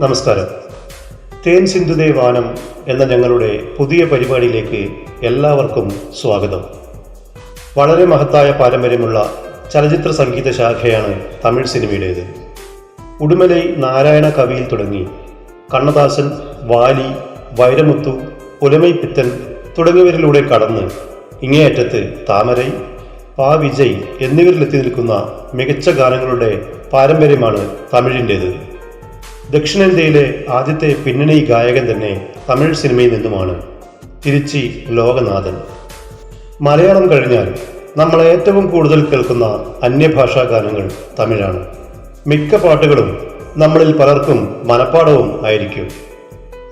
നമസ്കാരം. തേൻ സിന്ധുദേവാനം എന്ന ഞങ്ങളുടെ പുതിയ പരിപാടിയിലേക്ക് എല്ലാവർക്കും സ്വാഗതം. വളരെ മഹത്തായ പാരമ്പര്യമുള്ള ചലച്ചിത്ര സംഗീത ശാഖയാണ് തമിഴ് സിനിമയുടേത്. ഉടുമലൈ നാരായണ കവിയിൽ തുടങ്ങി കണ്ണദാസൻ വാലി വൈരമുത്തു പുലമൈപ്പിത്തൻ തുടങ്ങിയവരിലൂടെ കടന്ന് ഇങ്ങേയറ്റത്ത് താമരൈ പാ വിജയ് എന്നിവരിലെത്തി നിൽക്കുന്ന മികച്ച ഗാനങ്ങളുടെ പാരമ്പര്യമാണ് തമിഴിന്റേത്. ദക്ഷിണേന്ത്യയിലെ ആദ്യത്തെ പിന്നണി ഗായകൻ തന്നെ തമിഴ് സിനിമയിൽ നിന്നുമാണ്. തിരുച്ചി ലോകനാഥൻ. മലയാളം കഴിഞ്ഞാൽ നമ്മൾ ഏറ്റവും കൂടുതൽ കേൾക്കുന്ന അന്യഭാഷാ ഗാനങ്ങൾ തമിഴാണ്. മിക്ക പാട്ടുകളും നമ്മളിൽ പലർക്കും മനപ്പാടവും ആയിരിക്കും.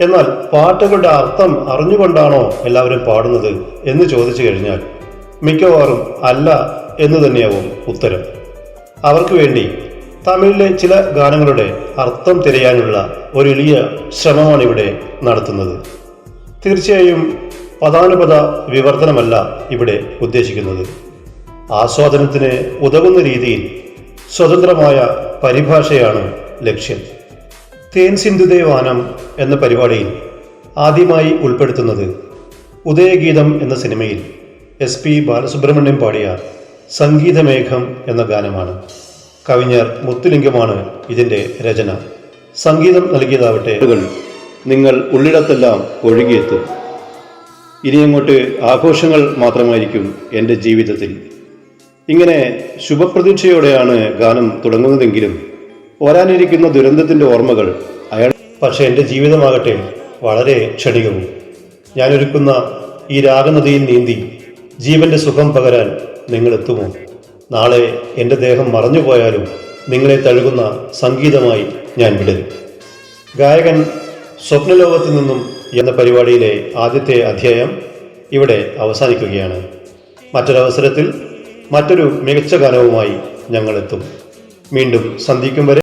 എന്നാൽ പാട്ടുകളുടെ അർത്ഥം അറിഞ്ഞുകൊണ്ടാണോ എല്ലാവരും പാടുന്നത് എന്ന് ചോദിച്ചു കഴിഞ്ഞാൽ മിക്കവാറും അല്ല എന്ന് തന്നെയാവും ഉത്തരം. അവർക്ക് വേണ്ടി തമിഴിലെ ചില ഗാനങ്ങളുടെ അർത്ഥം തിരയാനുള്ള ഒരു വലിയ ശ്രമമാണ് ഇവിടെ നടത്തുന്നത്. തീർച്ചയായും പദാനുപത വിവർത്തനമല്ല ഇവിടെ ഉദ്ദേശിക്കുന്നത്. ആസ്വാദനത്തിന് ഉതകുന്ന രീതിയിൽ സ്വതന്ത്രമായ പരിഭാഷയാണ് ലക്ഷ്യം. തേൻ സിന്ധുദേവാനം എന്ന പരിപാടിയിൽ ആദ്യമായി ഉൾപ്പെടുത്തുന്നത് ഉദയഗീതം എന്ന സിനിമയിൽ എസ് പി ബാലസുബ്രഹ്മണ്യം പാടിയ സംഗീതമേഘം എന്ന ഗാനമാണ്. കവിஞർ മുത്തുലിംഗമാണ് ഇതിന്റെ രചന. സംഗീതം നൽകിയതാവട്ടെ. നിങ്ങൾ ഉള്ളിടത്തെല്ലാം ഒഴുകിയെത്തും. ഇനിയങ്ങോട്ട് ആഘോഷങ്ങൾ മാത്രമായിരിക്കും എന്റെ ജീവിതത്തിൽ. ഇങ്ങനെ ശുഭപ്രതീക്ഷയോടെയാണ് ഗാനം തുടങ്ങുന്നതെങ്കിലും വരാനിരിക്കുന്ന ദുരന്തത്തിന്റെ ഓർമ്മകൾ അയാൾ പക്ഷേ എന്റെ ജീവിതമാകട്ടെ വളരെ ക്ഷണികവും. ഞാനൊരുക്കുന്ന ഈ രാഗനദിയിൽ നീന്തി ജീവന്റെ സുഖം പകരാൻ നിങ്ങൾ എത്തുമോ നാളെ എന്റെ ദേഹം മറഞ്ഞുപോയാലും നിങ്ങളെ തഴുകുന്ന സംഗീതമായി ഞാൻ വിടരും ഗായകൻ സ്വപ്നലോകത്തു നിന്നും എന്ന പരിപാടിയിലെ ആദ്യത്തെ അധ്യായം ഇവിടെ അവസാനിക്കുകയാണ്. മറ്റൊരവസരത്തിൽ മറ്റൊരു മികച്ച ഗാനവുമായി ഞങ്ങളെത്തും വീണ്ടും സന്ധിക്കും വരെ